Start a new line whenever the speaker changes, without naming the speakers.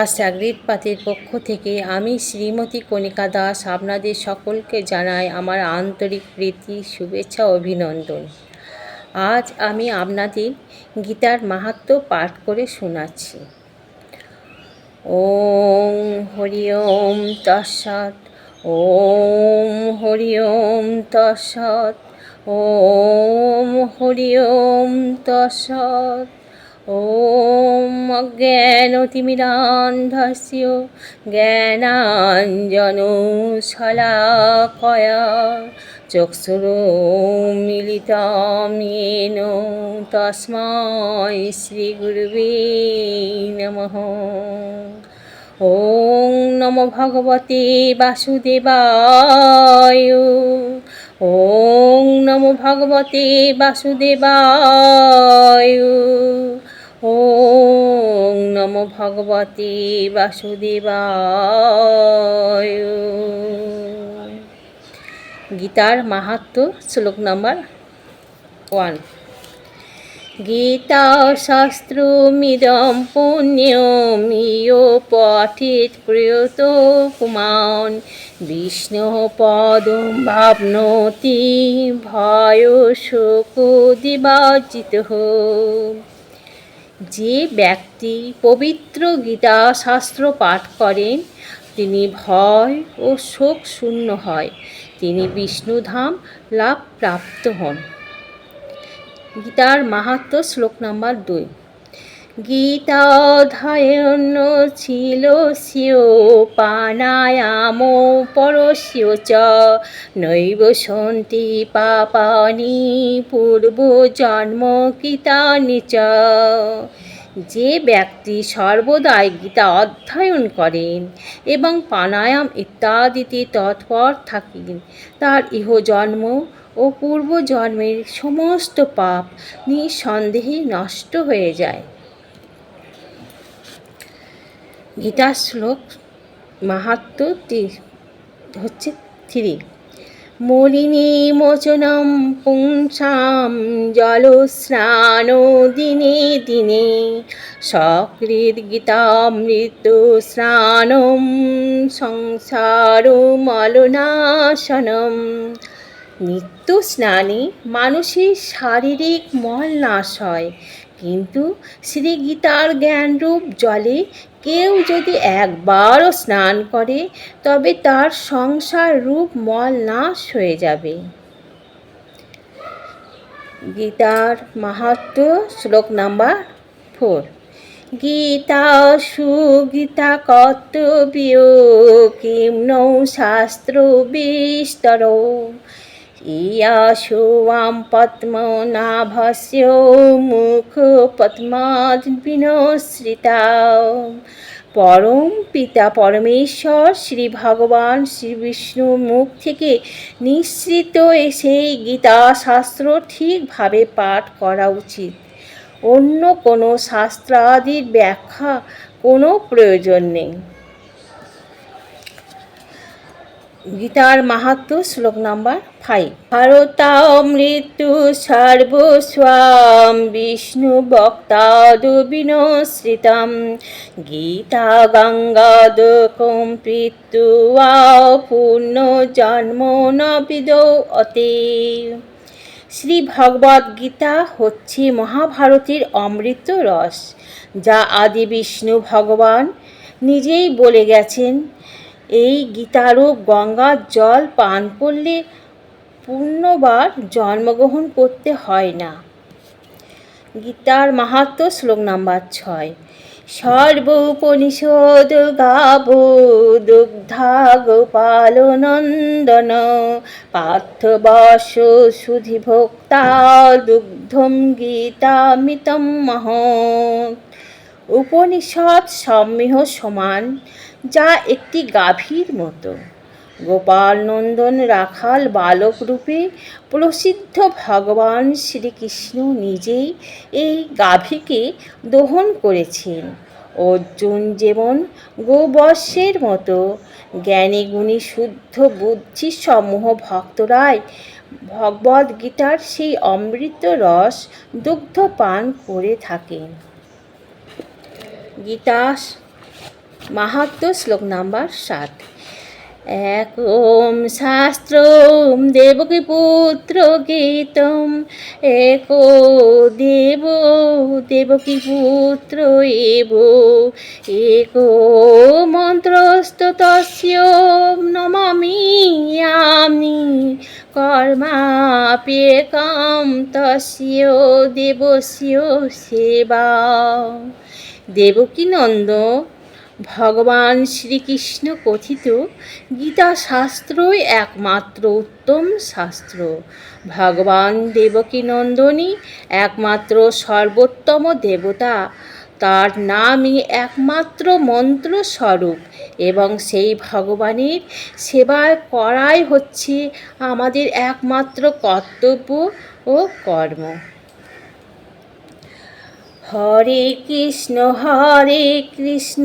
আর জাগৃত পাতের পক্ষ থেকে আমি শ্রীমতী কণিকা দাস আপনাদের সকলকে জানাই আমার আন্তরিক প্রীতি, শুভেচ্ছা, অভিনন্দন। আজ আমি আপনাদের গীতার মাহাত্ম্য পাঠ করে শোনাচ্ছি। ওম হরি ওম তৎসৎ, ওম হরি ওম তৎসৎ, ওম হরি ওম তৎসৎ। ॐ अज्ञानतिमिरान्धस्य ज्ञानाञ्जनशलाकया चक्षुरुमिलितं येन तस्मै श्रीगुरुवे नमः ॐ नमो भगवते वासुदेवाय ॐ नमो भगवते वासुदेवाय ॐ নমো ভগবতে বাসুদেবায় গীতার মাহাত্ম শ্লোক নাম্বার ওয়ান গীতা শাস্ত্রমিদম পুণ্যমিয় পঠিত প্রিয়ত কুমান বিষ্ণু পদম ভাবনতি ভয় শোক দিবাচিত যে ব্যক্তি পবিত্র গীতা শাস্ত্র পাঠ করেন, তিনি ভয় ও শোক শূন্য হয়। তিনি বিষ্ণুধাম লাভ প্রাপ্ত হন। গীতার মাহাত্ম শ্লোক নম্বর দুই। গীতাধ্যায়ন ছিল স্যো পানায়াম পরস্য চ। নৈব সন্তি পাপানি পূর্বজন্ম কৃতানি চ। যে ব্যক্তি সর্বদাই গীতা অধ্যয়ন করেন এবং প্রাণায়াম ইত্যাদিতে তৎপর থাকেন, তার ইহজন্ম ও পূর্বজন্মের সমস্ত পাপ নিঃসন্দেহে নষ্ট হয়ে যায়। গীতার শ্লোক মাহাত্ম হচ্ছে থ্রি। মলিনী মোচনম পুংসাম জলস্নান দিনে দিনে সকৃত গীতামৃত স্নানম সংসার মলনাশনম। নিত্য স্নানে মানুষের শারীরিক মল নাশ হয় কিন্তু শ্রী গীতার জ্ঞানরূপ জলে কেউ যদি একবারও স্নান করে, তবে তার সংসার রূপ মল নাশ হয়ে যাবে। গীতার মাহাত্ম শ্লোক নাম্বার ফোর গীতা সুগীতা কর্তব্য, কিম নৌ শাস্ত্র বিস্তর। ইয়াশোয়াম পদ্মনাভস্য মুখ পদ্মাদ বিনশ্রিতা পরম পিতা পরমেশ্বর শ্রী ভগবান শ্রী বিষ্ণু মুখ থেকে নিঃসৃত সেই গীতা শাস্ত্র ঠিকভাবে পাঠ করা উচিত। অন্য কোনো শাস্ত্রাদির ব্যাখ্যা কোনো প্রয়োজন নেই। গীতার মাহাত্ম শ্লোক নাম্বার ফাইভ ভারতামৃত্যু সর্বস্বাম, বিষ্ণু বক্তাদু বিনশ্রিতম। গীতা গঙ্গাদকম পৃত্যু পূর্ণ জন্ম নবিদৌ অতে শ্রী ভগবদ গীতা হচ্ছে মহাভারতের অমৃত রস, যা আদি বিষ্ণু ভগবান নিজেই বলে গেছেন এই গীতারূপ গঙ্গার জল পান করলে পূর্ণবার জন্মগ্রহণ করতে হয় না। গীতার মাহাত্ম শ্লোক নাম্বার ছয়। সর্ব উপনিষদ গাব দুগ্ধা গোপাল নন্দন পার্থবশ সুধিভোক্তা দুগ্ধম গীতামিতম মহ। উপনিষদ সম্মেহ সমান, যা একটি গাভীর মতো। গোপাল নন্দন রাখাল বালক রূপে প্রসিদ্ধ ভগবান শ্রীকৃষ্ণ নিজেই এই গাভীকে দহন করেছেন। অর্জুন যেমন গোবর্ষের মতো, জ্ঞানী গুণী শুদ্ধ বুদ্ধি সমূহ ভক্তরাই ভগবদ গীতার সেই অমৃত রস দুগ্ধ পান করে থাকেন। গীতা মাহাত্ম শ্লোক নাম্বার সাত। এক ওম শাস্ত্রম দেবকী পুত্র গীতম, এক দেব দেবকী পুত্র এব, এক মন্ত্রস্ত তস্য নমামি আমি কর্মাপ্যেকম তস্য দেবস্য সেবা। দেবকী নন্দ, ভগবান শ্রীকৃষ্ণ কথিত গীতা শাস্ত্রই একমাত্র উত্তম শাস্ত্র। ভগবান দেবকী নন্দনী একমাত্র সর্বোত্তম দেবতা। তার নামই একমাত্র মন্ত্র স্বরূপ এবং সেই ভগবানের সেবা করাই হচ্ছে আমাদের একমাত্র কর্তব্য ও কর্ম। হরে কৃষ্ণ হরে কৃষ্ণ।